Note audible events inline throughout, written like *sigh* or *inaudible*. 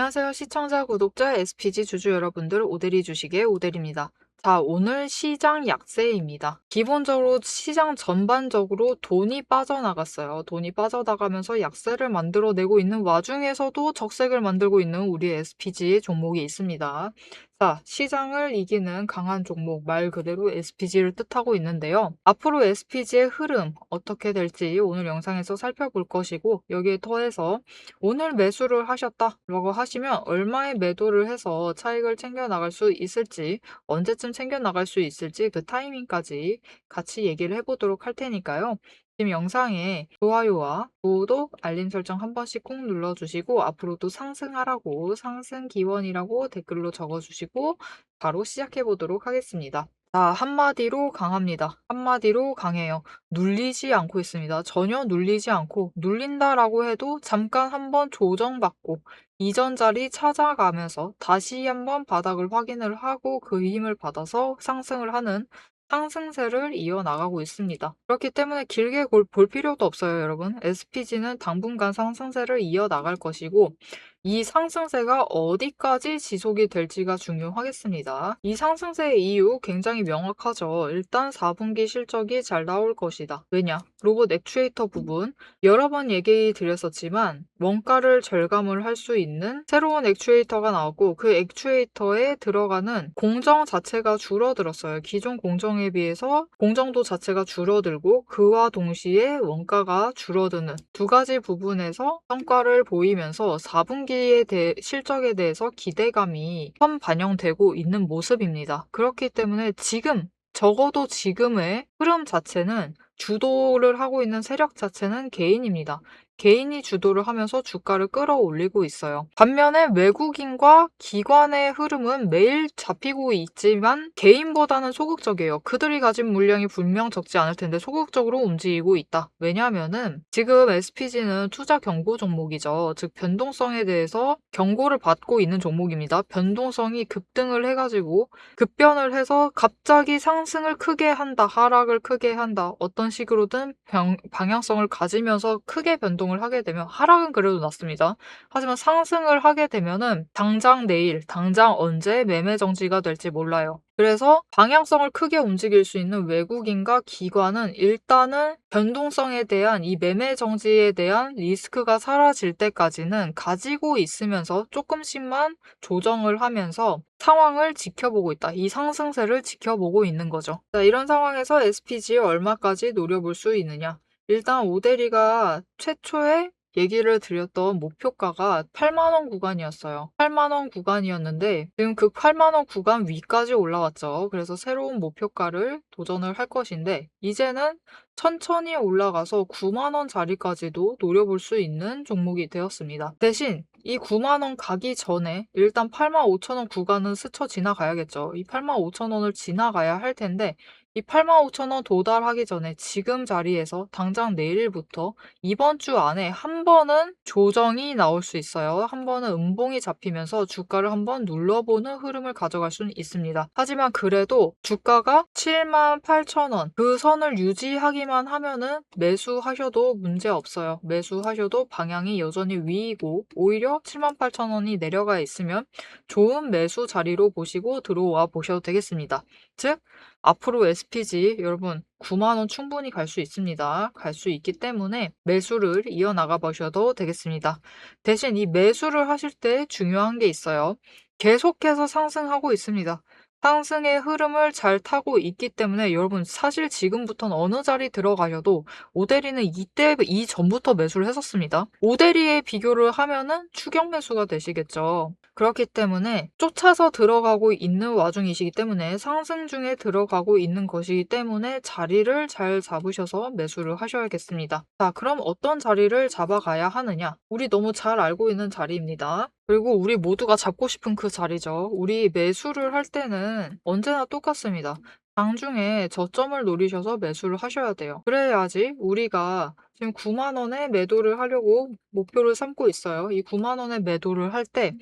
안녕하세요. 시청자, 구독자, SPG 주주 여러분들, 오데리 주식의 오데리입니다. 자, 오늘 시장 약세입니다. 기본적으로 시장 전반적으로 돈이 빠져나갔어요. 돈이 빠져나가면서 약세를 만들어내고 있는 와중에서도 적색을 만들고 있는 우리 SPG 종목이 있습니다. 자, 시장을 이기는 강한 종목, 말 그대로 SPG를 뜻하고 있는데요. 앞으로 SPG의 흐름 어떻게 될지 오늘 영상에서 살펴볼 것이고, 여기에 더해서 오늘 매수를 하셨다라고 하시면 얼마의 매도를 해서 차익을 챙겨 나갈 수 있을지, 언제쯤 챙겨 나갈 수 있을지 그 타이밍까지 같이 얘기를 해보도록 할 테니까요. 지금 영상에 좋아요와 구독, 알림 설정 한 번씩 꼭 눌러주시고 앞으로도 상승하라고 상승 기원이라고 댓글로 적어주시고 바로 시작해 보도록 하겠습니다. 자, 한마디로 강합니다. 한마디로 강해요. 눌리지 않고 있습니다. 전혀 눌리지 않고 눌린다라고 해도 잠깐 한번 조정받고 이전 자리 찾아가면서 다시 한번 바닥을 확인을 하고 그 힘을 받아서 상승을 하는 상승세를 이어나가고 있습니다. 그렇기 때문에 길게 볼, 볼 필요도 없어요, 여러분. SPG는 당분간 상승세를 이어나갈 것이고 이 상승세가 어디까지 지속이 될지가 중요하겠습니다. 이 상승세의 이유 굉장히 명확하죠. 일단 4분기 실적이 잘 나올 것이다. 왜냐? 로봇 액추에이터 부분 여러 번 얘기 드렸었지만 원가를 절감을 할 수 있는 새로운 액추에이터가 나왔고 그 액추에이터에 들어가는 공정 자체가 줄어들었어요. 기존 공정에 비해서 공정도 자체가 줄어들고 그와 동시에 원가가 줄어드는 두 가지 부분에서 성과를 보이면서 4분기 에 대 실적에 대해서 기대감이 선 반영되고 있는 모습입니다. 그렇기 때문에 지금 적어도 지금의 흐름 자체는 주도를 하고 있는 세력 자체는 개인입니다. 개인이 주도를 하면서 주가를 끌어올리고 있어요. 반면에 외국인과 기관의 흐름은 매일 잡히고 있지만 개인보다는 소극적이에요. 그들이 가진 물량이 분명 적지 않을 텐데 소극적으로 움직이고 있다. 왜냐하면은 지금 SPG는 투자 경고 종목이죠. 즉 변동성에 대해서 경고를 받고 있는 종목입니다. 변동성이 급등을 해가지고 급변을 해서 갑자기 상승을 크게 한다, 하락을 크게 한다. 어떤 식으로든 병, 방향성을 가지면서 크게 변동 변동을 하게 되면 하락은 그래도 났습니다. 하지만 상승을 하게 되면은 당장 내일, 당장 언제 매매 정지가 될지 몰라요. 그래서 방향성을 크게 움직일 수 있는 외국인과 기관은 일단은 변동성에 대한 이 매매 정지에 대한 리스크가 사라질 때까지는 가지고 있으면서 조금씩만 조정을 하면서 상황을 지켜보고 있다. 이 상승세를 지켜보고 있는 거죠. 자, 이런 상황에서 SPG에 얼마까지 노려볼 수 있느냐? 일단 오데리가 최초에 얘기를 드렸던 목표가가 8만원 구간이었어요. 8만원 구간이었는데 지금 그 8만원 구간 위까지 올라왔죠. 그래서 새로운 목표가를 도전을 할 것인데 이제는 천천히 올라가서 9만원 자리까지도 노려볼 수 있는 종목이 되었습니다. 대신 이 9만원 가기 전에 일단 8만 5천원 구간은 스쳐 지나가야겠죠. 이 8만 5천원을 지나가야 할 텐데 이 85,000원 도달하기 전에 지금 자리에서 당장 내일부터 이번 주 안에 한 번은 조정이 나올 수 있어요. 한 번은 음봉이 잡히면서 주가를 한번 눌러보는 흐름을 가져갈 수는 있습니다. 하지만 그래도 주가가 78,000원 그 선을 유지하기만 하면은 매수하셔도 문제 없어요. 매수하셔도 방향이 여전히 위이고 오히려 78,000원이 내려가 있으면 좋은 매수 자리로 보시고 들어와 보셔도 되겠습니다. 즉 앞으로 SPG 여러분 9만 원 충분히 갈 수 있습니다. 갈 수 있기 때문에 매수를 이어나가 보셔도 되겠습니다. 대신 이 매수를 하실 때 중요한 게 있어요. 계속해서 상승하고 있습니다. 상승의 흐름을 잘 타고 있기 때문에 여러분 사실 지금부터는 어느 자리 들어가셔도 오데리는 이때 이전부터 매수를 했었습니다. 오데리에 비교를 하면은 추격 매수가 되시겠죠. 그렇기 때문에 쫓아서 들어가고 있는 와중이시기 때문에 상승 중에 들어가고 있는 것이기 때문에 자리를 잘 잡으셔서 매수를 하셔야겠습니다. 자, 그럼 어떤 자리를 잡아가야 하느냐? 우리 너무 잘 알고 있는 자리입니다. 그리고 우리 모두가 잡고 싶은 그 자리죠. 우리 매수를 할 때는 언제나 똑같습니다. 장중에 저점을 노리셔서 매수를 하셔야 돼요. 그래야지 우리가 지금 9만 원에 매도를 하려고 목표를 삼고 있어요. 이 9만 원에 매도를 할 때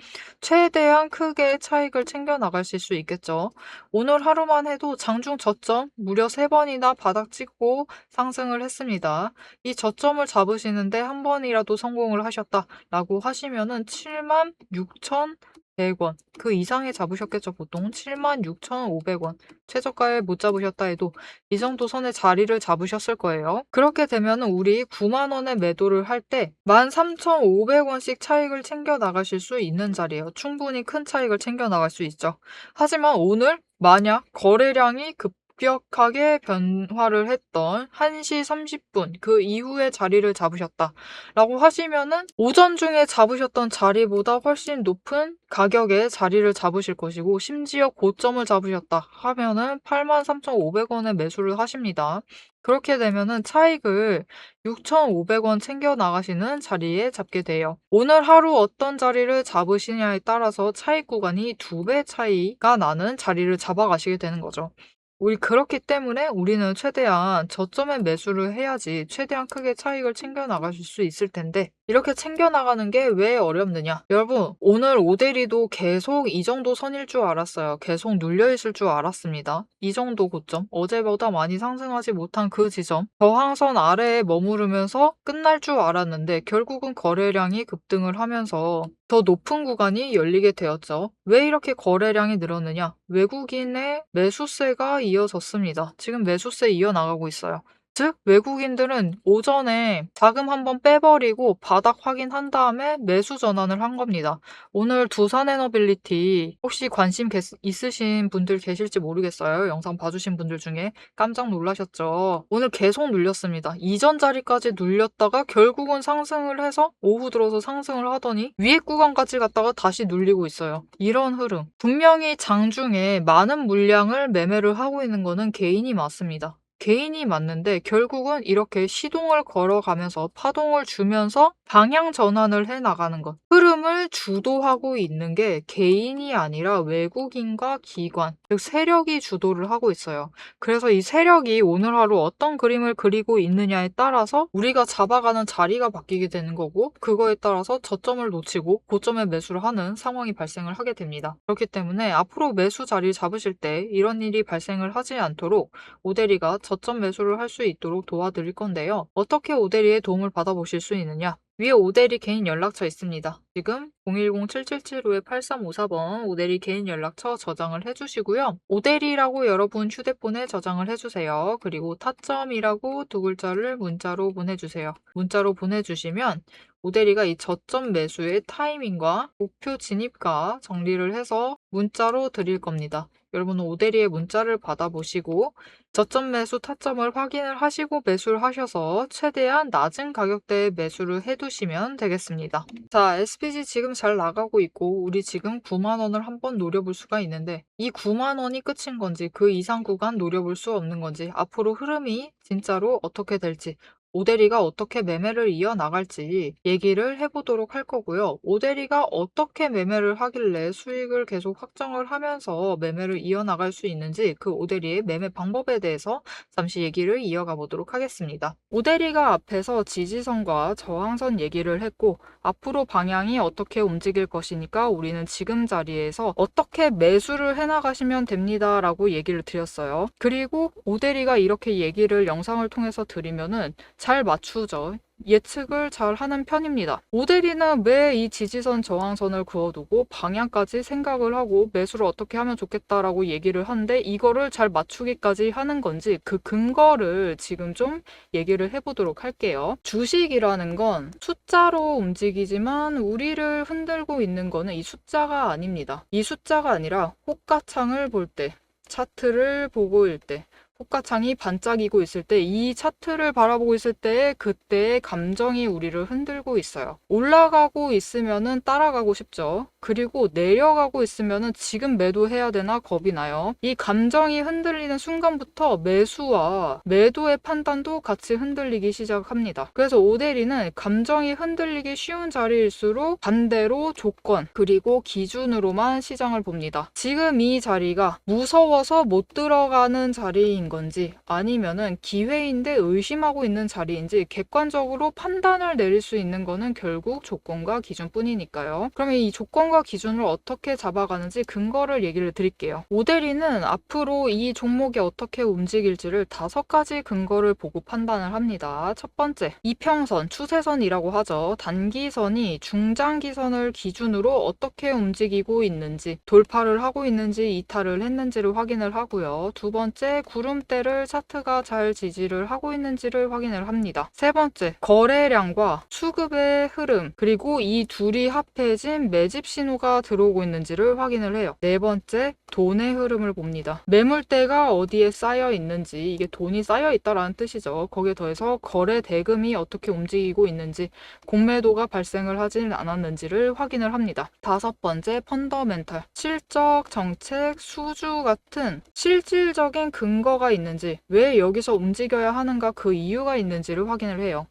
최대한 크게 차익을 챙겨 나가실 수 있겠죠. 오늘 하루만 해도 장중 저점 무려 3번이나 바닥 찍고 상승을 했습니다. 이 저점을 잡으시는데 한 번이라도 성공을 하셨다라고 하시면은 7만 6천 100원. 그 이상에 잡으셨겠죠, 보통. 76,500원. 최저가에 못 잡으셨다 해도 이 정도 선의 자리를 잡으셨을 거예요. 그렇게 되면 우리 9만 원에 매도를 할 때 13,500원씩 차익을 챙겨 나가실 수 있는 자리예요. 충분히 큰 차익을 챙겨 나갈 수 있죠. 하지만 오늘 만약 거래량이 급 급격하게 변화를 했던 1시 30분 그 이후에 자리를 잡으셨다 라고 하시면은 오전 중에 잡으셨던 자리보다 훨씬 높은 가격에 자리를 잡으실 것이고 심지어 고점을 잡으셨다 하면은 83,500원에 매수를 하십니다. 그렇게 되면은 차익을 6,500원 챙겨 나가시는 자리에 잡게 돼요. 오늘 하루 어떤 자리를 잡으시냐에 따라서 차익 구간이 두 배 차이가 나는 자리를 잡아가시게 되는 거죠. 우리 그렇기 때문에 우리는 최대한 저점에 매수를 해야지 최대한 크게 차익을 챙겨 나가실 수 있을 텐데 이렇게 챙겨 나가는 게 왜 어렵느냐? 여러분, 오늘 오데리도 계속 이 정도 선일 줄 알았어요. 계속 눌려 있을 줄 알았습니다. 이 정도 고점, 어제보다 많이 상승하지 못한 그 지점, 저항선 아래에 머무르면서 끝날 줄 알았는데 결국은 거래량이 급등을 하면서 더 높은 구간이 열리게 되었죠. 왜 이렇게 거래량이 늘었느냐? 외국인의 매수세가 이어졌습니다. 지금 매수세 이어나가고 있어요. 즉 외국인들은 오전에 자금 한번 빼버리고 바닥 확인한 다음에 매수 전환을 한 겁니다. 오늘 두산에너빌리티 혹시 관심 게- 있으신 분들 계실지 모르겠어요. 영상 봐주신 분들 중에 깜짝 놀라셨죠. 오늘 계속 눌렸습니다. 이전 자리까지 눌렸다가 결국은 상승을 해서 오후 들어서 상승을 하더니 위에 구간까지 갔다가 다시 눌리고 있어요. 이런 흐름. 분명히 장중에 많은 물량을 매매를 하고 있는 거는 개인이 맞습니다. 개인이 맞는데 결국은 이렇게 시동을 걸어가면서 파동을 주면서 방향 전환을 해 나가는 것. 흐름을 주도하고 있는 게 개인이 아니라 외국인과 기관, 즉 세력이 주도를 하고 있어요. 그래서 이 세력이 오늘 하루 어떤 그림을 그리고 있느냐에 따라서 우리가 잡아가는 자리가 바뀌게 되는 거고 그거에 따라서 저점을 놓치고 고점에 매수를 하는 상황이 발생을 하게 됩니다. 그렇기 때문에 앞으로 매수 자리를 잡으실 때 이런 일이 발생을 하지 않도록 오데리가 저점 매수를 할 수 있도록 도와드릴 건데요. 어떻게 오데리의 도움을 받아보실 수 있느냐? 위에 오데리 개인 연락처 있습니다. 지금 010-7775-8354번 오데리 개인 연락처 저장을 해주시고요. 오데리라고 여러분 휴대폰에 저장을 해주세요. 그리고 타점이라고 두 글자를 문자로 보내주세요. 문자로 보내주시면 오데리가 이 저점 매수의 타이밍과 목표 진입가 정리를 해서 문자로 드릴 겁니다. 여러분은 오데리의 문자를 받아보시고 저점 매수 타점을 확인을 하시고 매수를 하셔서 최대한 낮은 가격대에 매수를 해두시면 되겠습니다. 자, SPG 지금 잘 나가고 있고 우리 지금 9만 원을 한번 노려볼 수가 있는데 이 9만 원이 끝인 건지 그 이상 구간 노려볼 수 없는 건지 앞으로 흐름이 진짜로 어떻게 될지 오데리가 어떻게 매매를 이어나갈지 얘기를 해보도록 할 거고요. 오데리가 어떻게 매매를 하길래 수익을 계속 확정을 하면서 매매를 이어나갈 수 있는지 그 오데리의 매매 방법에 대해서 잠시 얘기를 이어가 보도록 하겠습니다. 오데리가 앞에서 지지선과 저항선 얘기를 했고 앞으로 방향이 어떻게 움직일 것이니까 우리는 지금 자리에서 어떻게 매수를 해나가시면 됩니다 라고 얘기를 드렸어요. 그리고 오데리가 이렇게 얘기를 영상을 통해서 드리면은 잘 맞추죠. 예측을 잘 하는 편입니다. 오데리는 왜 이 지지선 저항선을 그어두고 방향까지 생각을 하고 매수를 어떻게 하면 좋겠다라고 얘기를 하는데 이거를 잘 맞추기까지 하는 건지 그 근거를 지금 좀 얘기를 해보도록 할게요. 주식이라는 건 숫자로 움직이지만 우리를 흔들고 있는 거는 이 숫자가 아닙니다. 이 숫자가 아니라 호가창을 볼 때, 차트를 보고 일 때, 호가창이 반짝이고 있을 때 이 차트를 바라보고 있을 때 그때의 감정이 우리를 흔들고 있어요. 올라가고 있으면은 따라가고 싶죠. 그리고 내려가고 있으면은 지금 매도해야 되나 겁이 나요. 이 감정이 흔들리는 순간부터 매수와 매도의 판단도 같이 흔들리기 시작합니다. 그래서 오데리는 감정이 흔들리기 쉬운 자리일수록 반대로 조건 그리고 기준으로만 시장을 봅니다. 지금 이 자리가 무서워서 못 들어가는 자리인 건지 아니면은 기회인데 의심하고 있는 자리인지 객관적으로 판단을 내릴 수 있는 거는 결국 조건과 기준뿐이니까요. 그러면 이 조건과 기준을 어떻게 잡아가는지 근거를 얘기를 드릴게요. 오데리는 앞으로 이 종목이 어떻게 움직일지를 다섯 가지 근거를 보고 판단을 합니다. 첫 번째, 이평선, 추세선이라고 하죠. 단기선이 중장기선을 기준으로 어떻게 움직이고 있는지, 돌파를 하고 있는지, 이탈을 했는지를 확인을 하고요. 두 번째, 구름 대를 차트가 잘 지지를 하고 있는지를 확인을 합니다. 세 번째, 거래량과 수급의 흐름, 그리고 이 둘이 합해진 매집 신호가 들어오고 있는지를 확인을 해요. 네 번째, 돈의 흐름을 봅니다. 매물대가 어디에 쌓여 있는지, 이게 돈이 쌓여 있다라는 뜻이죠. 거기에 더해서 거래 대금이 어떻게 움직이고 있는지, 공매도가 발생을 하진 않았는지를 확인을 합니다. 다섯 번째, 펀더멘탈. 실적, 정책, 수주 같은 실질적인 근거가 있는지, 왜 여기서 움직여야 하는가 그 이유가 있는지를 확인을 해요.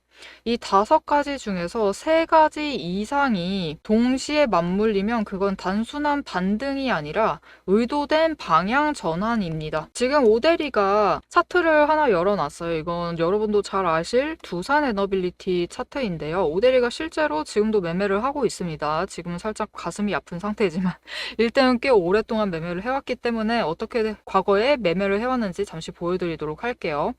이 다섯 가지 중에서 세 가지 이상이 동시에 맞물리면 그건 단순한 반등이 아니라 의도된 방향 전환입니다. 지금 오데리가 차트를 하나 열어놨어요. 이건 여러분도 잘 아실 두산 에너빌리티 차트인데요. 오데리가 실제로 지금도 매매를 하고 있습니다. 지금은 살짝 가슴이 아픈 상태지만 *laughs* 일단은 꽤 오랫동안 매매를 해왔기 때문에 어떻게 과거에 매매를 해왔는지 잠시 보여드리도록 할게요.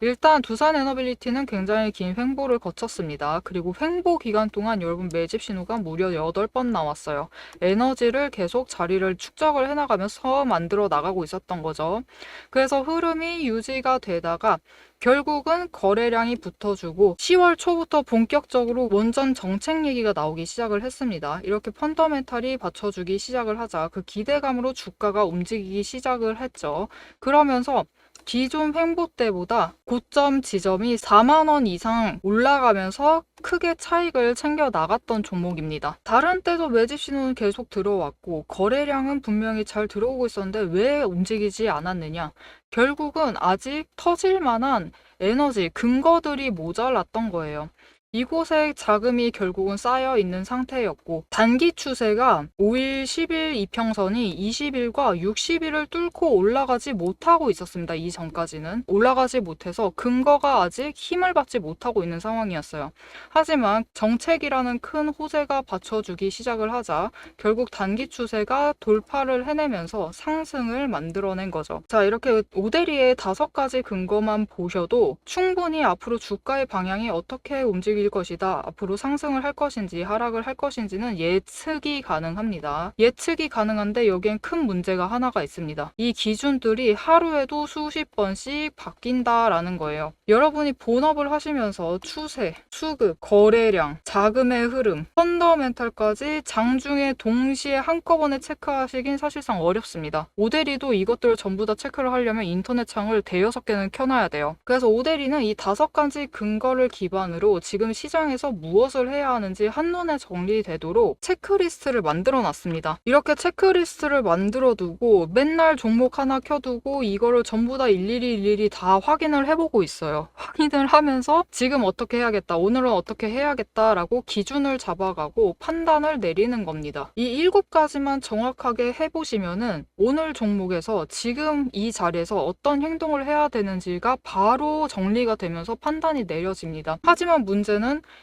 일단 두산 에너빌리티는 굉장히 긴 횡보를 거쳤습니다. 그리고 횡보 기간 동안 여러분 매집 신호가 무려 8번 나왔어요. 에너지를 계속 자리를 축적을 해나가면서 만들어 나가고 있었던 거죠. 그래서 흐름이 유지가 되다가 결국은 거래량이 붙어주고 10월 초부터 본격적으로 원전 정책 얘기가 나오기 시작을 했습니다. 이렇게 펀더멘탈이 받쳐주기 시작을 하자 그 기대감으로 주가가 움직이기 시작을 했죠. 그러면서 기존 횡보 때보다 고점 지점이 4만 원 이상 올라가면서 크게 차익을 챙겨 나갔던 종목입니다. 다른 때도 매집 신호는 계속 들어왔고 거래량은 분명히 잘 들어오고 있었는데 왜 움직이지 않았느냐? 결국은 아직 터질 만한 에너지 근거들이 모자랐던 거예요. 이곳에 자금이 결국은 쌓여 있는 상태였고 단기 추세가 5일, 10일 이평선이 20일과 60일을 뚫고 올라가지 못하고 있었습니다. 이 전까지는 올라가지 못해서 근거가 아직 힘을 받지 못하고 있는 상황이었어요. 하지만 정책이라는 큰 호재가 받쳐주기 시작을 하자 결국 단기 추세가 돌파를 해내면서 상승을 만들어낸 거죠. 자 이렇게 오데리의 다섯 가지 근거만 보셔도 충분히 앞으로 주가의 방향이 어떻게 움직일 것이다. 앞으로 상승을 할 것인지 하락을 할 것인지는 예측이 가능합니다. 예측이 가능한데 여기엔 큰 문제가 하나가 있습니다. 이 기준들이 하루에도 수십 번씩 바뀐다라는 거예요. 여러분이 본업을 하시면서 추세, 수급, 거래량, 자금의 흐름, 펀더멘탈까지 장중에 동시에 한꺼번에 체크하시긴 사실상 어렵습니다. 오데리도 이것들을 전부 다 체크를 하려면 인터넷 창을 대여섯 개는 켜놔야 돼요. 그래서 오데리는 이 다섯 가지 근거를 기반으로 지금 시장에서 무엇을 해야 하는지 한눈에 정리되도록 체크리스트를 만들어 놨습니다. 이렇게 체크리스트를 만들어 두고 맨날 종목 하나 켜두고 이거를 전부 다 일일이 일일이 다 확인을 해보고 있어요. 확인을 하면서 지금 어떻게 해야겠다, 오늘은 어떻게 해야겠다라고 기준을 잡아가고 판단을 내리는 겁니다. 이 일곱 가지만 정확하게 해보시면은 오늘 종목에서 지금 이 자리에서 어떤 행동을 해야 되는지가 바로 정리가 되면서 판단이 내려집니다. 하지만 문제는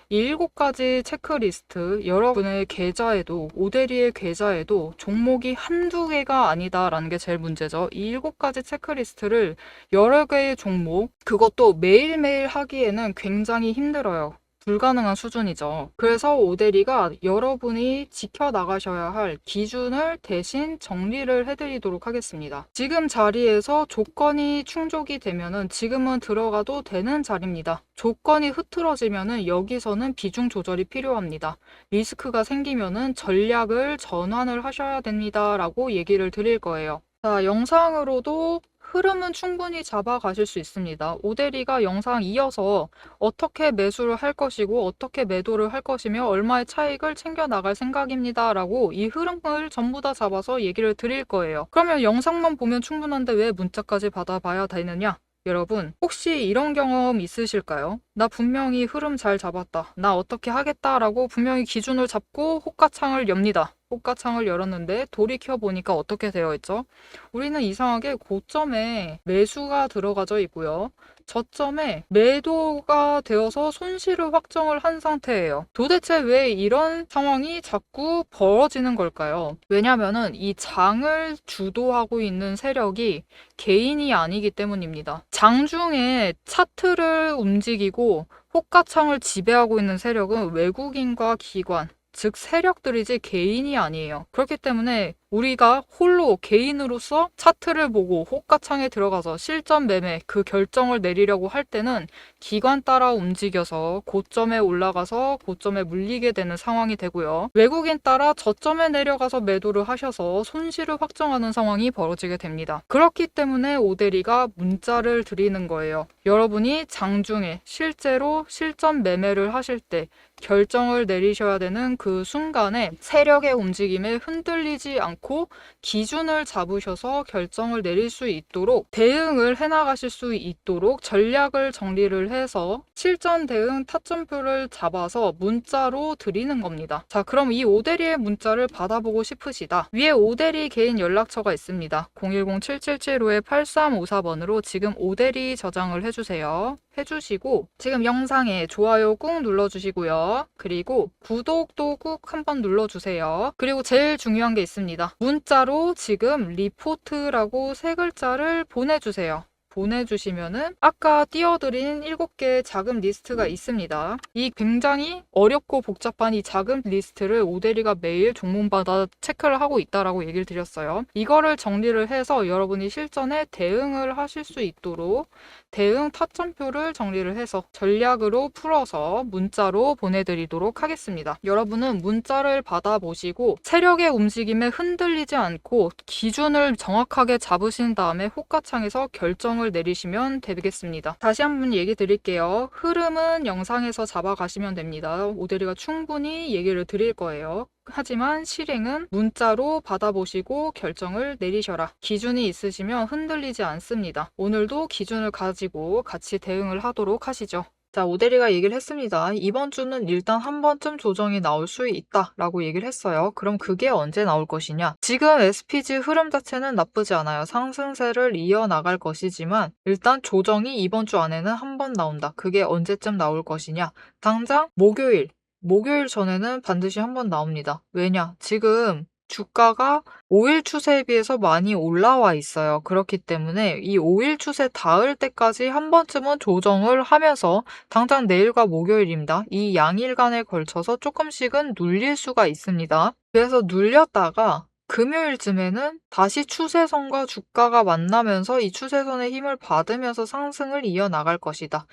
이 일곱 가지 체크리스트 여러분의 계좌에도 오데리의 계좌에도 종목이 한두 개가 아니다라는 게 제일 문제죠. 이 일곱 가지 체크리스트를 여러 개의 종목 그것도 매일매일 하기에는 굉장히 힘들어요. 불가능한 수준이죠. 그래서 오데리가 여러분이 지켜나가셔야 할 기준을 대신 정리를 해드리도록 하겠습니다. 지금 자리에서 조건이 충족이 되면은 지금은 들어가도 되는 자리입니다. 조건이 흐트러지면은 여기서는 비중 조절이 필요합니다. 리스크가 생기면은 전략을 전환을 하셔야 됩니다. 라고 얘기를 드릴 거예요. 자, 영상으로도 흐름은 충분히 잡아가실 수 있습니다. 오대리가 영상 이어서 어떻게 매수를 할 것이고 어떻게 매도를 할 것이며 얼마의 차익을 챙겨 나갈 생각입니다. 라고 이 흐름을 전부 다 잡아서 얘기를 드릴 거예요. 그러면 영상만 보면 충분한데 왜 문자까지 받아봐야 되느냐? 여러분, 혹시 이런 경험 있으실까요? 나 분명히 흐름 잘 잡았다. 나 어떻게 하겠다라고 분명히 기준을 잡고 호가창을 엽니다. 호가창을 열었는데 돌이켜 보니까 어떻게 되어 있죠? 우리는 이상하게 고점에 매수가 들어가져 있고요. 저점에 매도가 되어서 손실을 확정을 한 상태예요. 도대체 왜 이런 상황이 자꾸 벌어지는 걸까요? 왜냐면은 이 장을 주도하고 있는 세력이 개인이 아니기 때문입니다. 장중에 차트를 움직이고 호가창을 지배하고 있는 세력은 외국인과 기관, 즉 세력들이지 개인이 아니에요. 그렇기 때문에 우리가 홀로 개인으로서 차트를 보고 호가창에 들어가서 실전 매매 그 결정을 내리려고 할 때는 기관 따라 움직여서 고점에 올라가서 고점에 물리게 되는 상황이 되고요. 외국인 따라 저점에 내려가서 매도를 하셔서 손실을 확정하는 상황이 벌어지게 됩니다. 그렇기 때문에 오데리가 문자를 드리는 거예요. 여러분이 장중에 실제로 실전 매매를 하실 때 결정을 내리셔야 되는 그 순간에 세력의 움직임에 흔들리지 않고 기준을 잡으셔서 결정을 내릴 수 있도록 대응을 해나가실 수 있도록 전략을 정리를 해서 실전 대응 타점표를 잡아서 문자로 드리는 겁니다. 자, 그럼 이 오대리의 문자를 받아보고 싶으시다. 위에 오대리 개인 연락처가 있습니다. 010-7775-8354번으로 지금 오대리 저장을 해주세요. 해주시고 지금 영상에 좋아요 꾹 눌러주시고요. 그리고 구독도 꾹 한번 눌러주세요. 그리고 제일 중요한 게 있습니다. 문자로 지금 리포트라고 세 글자를 보내주세요. 보내주시면은 아까 띄워드린 7개의 자금 리스트가 있습니다. 이 굉장히 어렵고 복잡한 이 자금 리스트를 오대리가 매일 종목마다 체크를 하고 있다라고 얘기를 드렸어요. 이거를 정리를 해서 여러분이 실전에 대응을 하실 수 있도록 대응 타점표를 정리를 해서 전략으로 풀어서 문자로 보내드리도록 하겠습니다. 여러분은 문자를 받아보시고 세력의 움직임에 흔들리지 않고 기준을 정확하게 잡으신 다음에 호가창에서 결정을 내리시면 되겠습니다. 다시 한번 얘기 드릴게요. 흐름은 영상에서 잡아가시면 됩니다. 오데리가 충분히 얘기를 드릴 거예요. 하지만 실행은 문자로 받아보시고 결정을 내리셔라. 기준이 있으시면 흔들리지 않습니다. 오늘도 기준을 가지고 같이 대응을 하도록 하시죠. 자, 오데리가 얘기를 했습니다. 이번 주는 일단 한 번쯤 조정이 나올 수 있다 라고 얘기를 했어요. 그럼 그게 언제 나올 것이냐? 지금 SPG 흐름 자체는 나쁘지 않아요. 상승세를 이어나갈 것이지만 일단 조정이 이번 주 안에는 한 번 나온다. 그게 언제쯤 나올 것이냐? 당장 목요일, 목요일 전에는 반드시 한 번 나옵니다. 왜냐? 지금 주가가 5일 추세에 비해서 많이 올라와 있어요. 그렇기 때문에 이 5일 추세 닿을 때까지 한 번쯤은 조정을 하면서 당장 내일과 목요일입니다. 이 양일간에 걸쳐서 조금씩은 눌릴 수가 있습니다. 그래서 눌렸다가 금요일쯤에는 다시 추세선과 주가가 만나면서 이 추세선의 힘을 받으면서 상승을 이어나갈 것이다.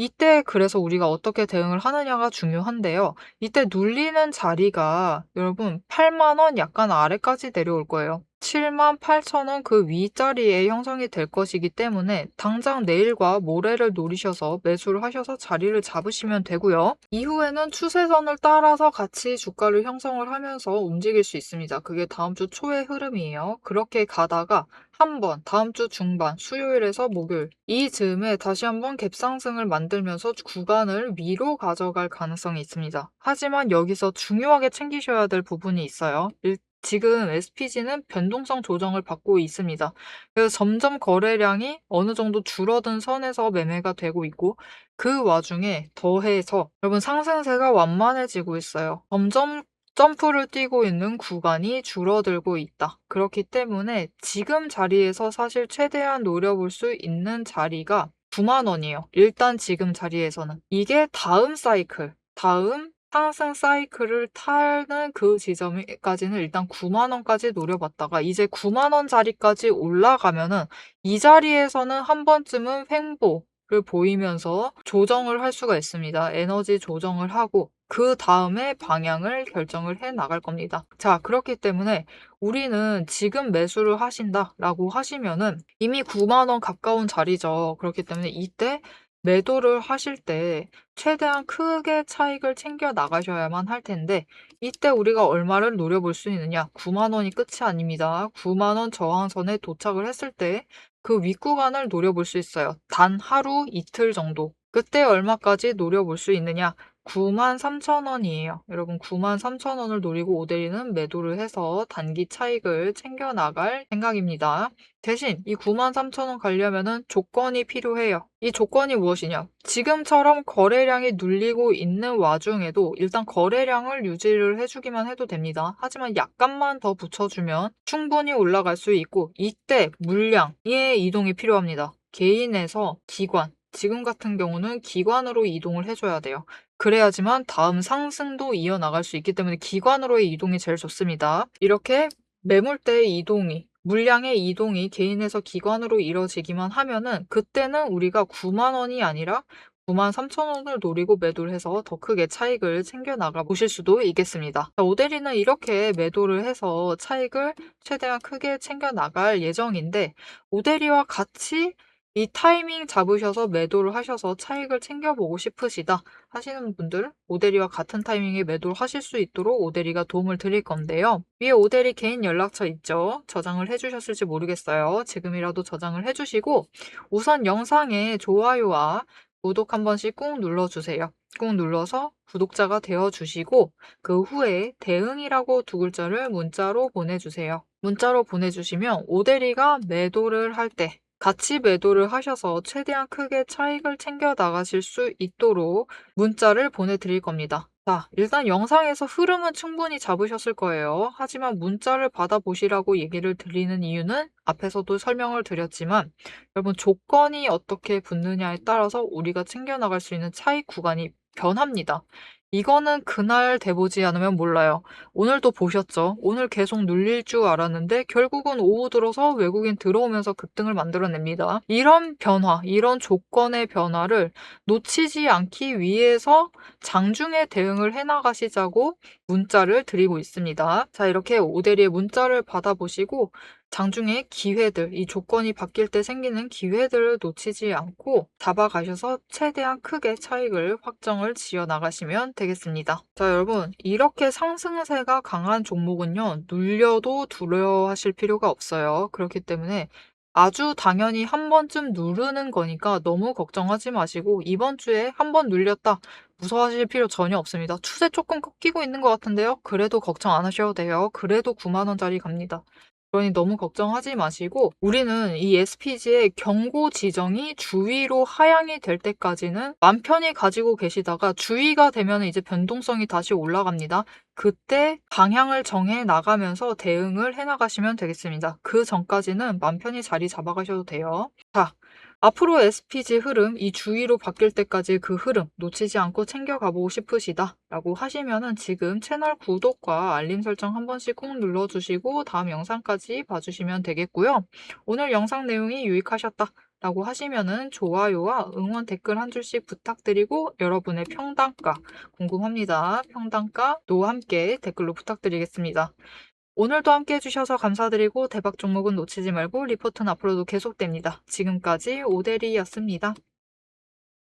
이때 그래서 우리가 어떻게 대응을 하느냐가 중요한데요. 이때 눌리는 자리가 여러분 8만 원 약간 아래까지 내려올 거예요. 7만 8천 원 그 위자리에 형성이 될 것이기 때문에 당장 내일과 모레를 노리셔서 매수를 하셔서 자리를 잡으시면 되고요. 이후에는 추세선을 따라서 같이 주가를 형성을 하면서 움직일 수 있습니다. 그게 다음 주 초의 흐름이에요. 그렇게 가다가 한번 다음 주 중반 수요일에서 목요일 이 즈음에 다시 한번 갭상승을 만들면서 구간을 위로 가져갈 가능성이 있습니다. 하지만 여기서 중요하게 챙기셔야 될 부분이 있어요. 일, 지금 SPG는 변동성 조정을 받고 있습니다. 그래서 점점 거래량이 어느 정도 줄어든 선에서 매매가 되고 있고 그 와중에 더해서 여러분 상승세가 완만해지고 있어요. 점점 점프를 뛰고 있는 구간이 줄어들고 있다. 그렇기 때문에 지금 자리에서 사실 최대한 노려볼 수 있는 자리가 9만 원이에요. 일단 지금 자리에서는. 이게 다음 사이클, 다음 상승 사이클을 타는 그 지점까지는 일단 9만 원까지 노려봤다가 이제 9만 원 자리까지 올라가면은 이 자리에서는 한 번쯤은 횡보 를 보이면서 조정을 할 수가 있습니다. 에너지 조정을 하고 그 다음에 방향을 결정을 해 나갈 겁니다. 자, 그렇기 때문에 우리는 지금 매수를 하신다라고 하시면은 이미 9만 원 가까운 자리죠. 그렇기 때문에 이때 매도를 하실 때 최대한 크게 차익을 챙겨 나가셔야만 할 텐데 이때 우리가 얼마를 노려볼 수 있느냐? 9만 원이 끝이 아닙니다. 9만 원 저항선에 도착을 했을 때 그 윗구간을 노려볼 수 있어요. 단 하루 이틀 정도. 그때 얼마까지 노려볼 수 있느냐? 93,000원이에요. 여러분 93,000원을 노리고 오데리는 매도를 해서 단기 차익을 챙겨 나갈 생각입니다. 대신 이 93,000원 가려면은 조건이 필요해요. 이 조건이 무엇이냐? 지금처럼 거래량이 눌리고 있는 와중에도 일단 거래량을 유지를 해주기만 해도 됩니다. 하지만 약간만 더 붙여주면 충분히 올라갈 수 있고 이때 물량의 이동이 필요합니다. 개인에서 기관, 지금 같은 경우는 기관으로 이동을 해줘야 돼요. 그래야지만 다음 상승도 이어나갈 수 있기 때문에 기관으로의 이동이 제일 좋습니다. 이렇게 매물대의 이동이 물량의 이동이 개인에서 기관으로 이뤄지기만 하면은 그때는 우리가 9만 원이 아니라 9만 3천 원을 노리고 매도를 해서 더 크게 차익을 챙겨 나가 보실 수도 있겠습니다. 자, 오데리는 이렇게 매도를 해서 차익을 최대한 크게 챙겨 나갈 예정인데 오데리와 같이 이 타이밍 잡으셔서 매도를 하셔서 차익을 챙겨보고 싶으시다 하시는 분들 오데리와 같은 타이밍에 매도를 하실 수 있도록 오데리가 도움을 드릴 건데요. 위에 오데리 개인 연락처 있죠? 저장을 해주셨을지 모르겠어요. 지금이라도 저장을 해주시고 우선 영상에 좋아요와 구독 한 번씩 꾹 눌러주세요. 꾹 눌러서 구독자가 되어주시고 그 후에 대응이라고 두 글자를 문자로 보내주세요. 문자로 보내주시면 오데리가 매도를 할 때 같이 매도를 하셔서 최대한 크게 차익을 챙겨 나가실 수 있도록 문자를 보내드릴 겁니다. 자, 일단 영상에서 흐름은 충분히 잡으셨을 거예요. 하지만 문자를 받아보시라고 얘기를 드리는 이유는 앞에서도 설명을 드렸지만 여러분 조건이 어떻게 붙느냐에 따라서 우리가 챙겨나갈 수 있는 차익 구간이 변합니다. 이거는 그날 돼보지 않으면 몰라요. 오늘도 보셨죠? 오늘 계속 눌릴 줄 알았는데 결국은 오후 들어서 외국인 들어오면서 급등을 만들어냅니다. 이런 변화, 이런 조건의 변화를 놓치지 않기 위해서 장중에 대응을 해나가시자고 문자를 드리고 있습니다. 자, 이렇게 오대리의 문자를 받아보시고 장중에 기회들, 이 조건이 바뀔 때 생기는 기회들을 놓치지 않고 잡아가셔서 최대한 크게 차익을 확정을 지어 나가시면 되겠습니다. 자, 여러분, 이렇게 상승세가 강한 종목은요, 눌려도 두려워하실 필요가 없어요. 그렇기 때문에 아주 당연히 한 번쯤 누르는 거니까 너무 걱정하지 마시고 이번 주에 한 번 눌렸다 무서워하실 필요 전혀 없습니다. 추세 조금 꺾이고 있는 것 같은데요. 그래도 걱정 안 하셔도 돼요. 그래도 9만 원짜리 갑니다. 그러니 너무 걱정하지 마시고 우리는 이 SPG의 경고 지정이 주위로 하향이 될 때까지는 맘 편히 가지고 계시다가 주의가 되면 이제 변동성이 다시 올라갑니다. 그때 방향을 정해 나가면서 대응을 해 나가시면 되겠습니다. 그 전까지는 맘 편히 자리 잡아가셔도 돼요. 자, 앞으로 SPG 흐름, 이 주위로 바뀔 때까지 그 흐름 놓치지 않고 챙겨가보고 싶으시다 라고 하시면은 지금 채널 구독과 알림 설정 한 번씩 꼭 눌러주시고 다음 영상까지 봐주시면 되겠고요. 오늘 영상 내용이 유익하셨다. 라고 하시면은 좋아요와 응원 댓글 한 줄씩 부탁드리고 여러분의 평단가 궁금합니다. 평단가도 함께 댓글로 부탁드리겠습니다. 오늘도 함께 해주셔서 감사드리고 대박 종목은 놓치지 말고 리포트는 앞으로도 계속됩니다. 지금까지 오대리였습니다.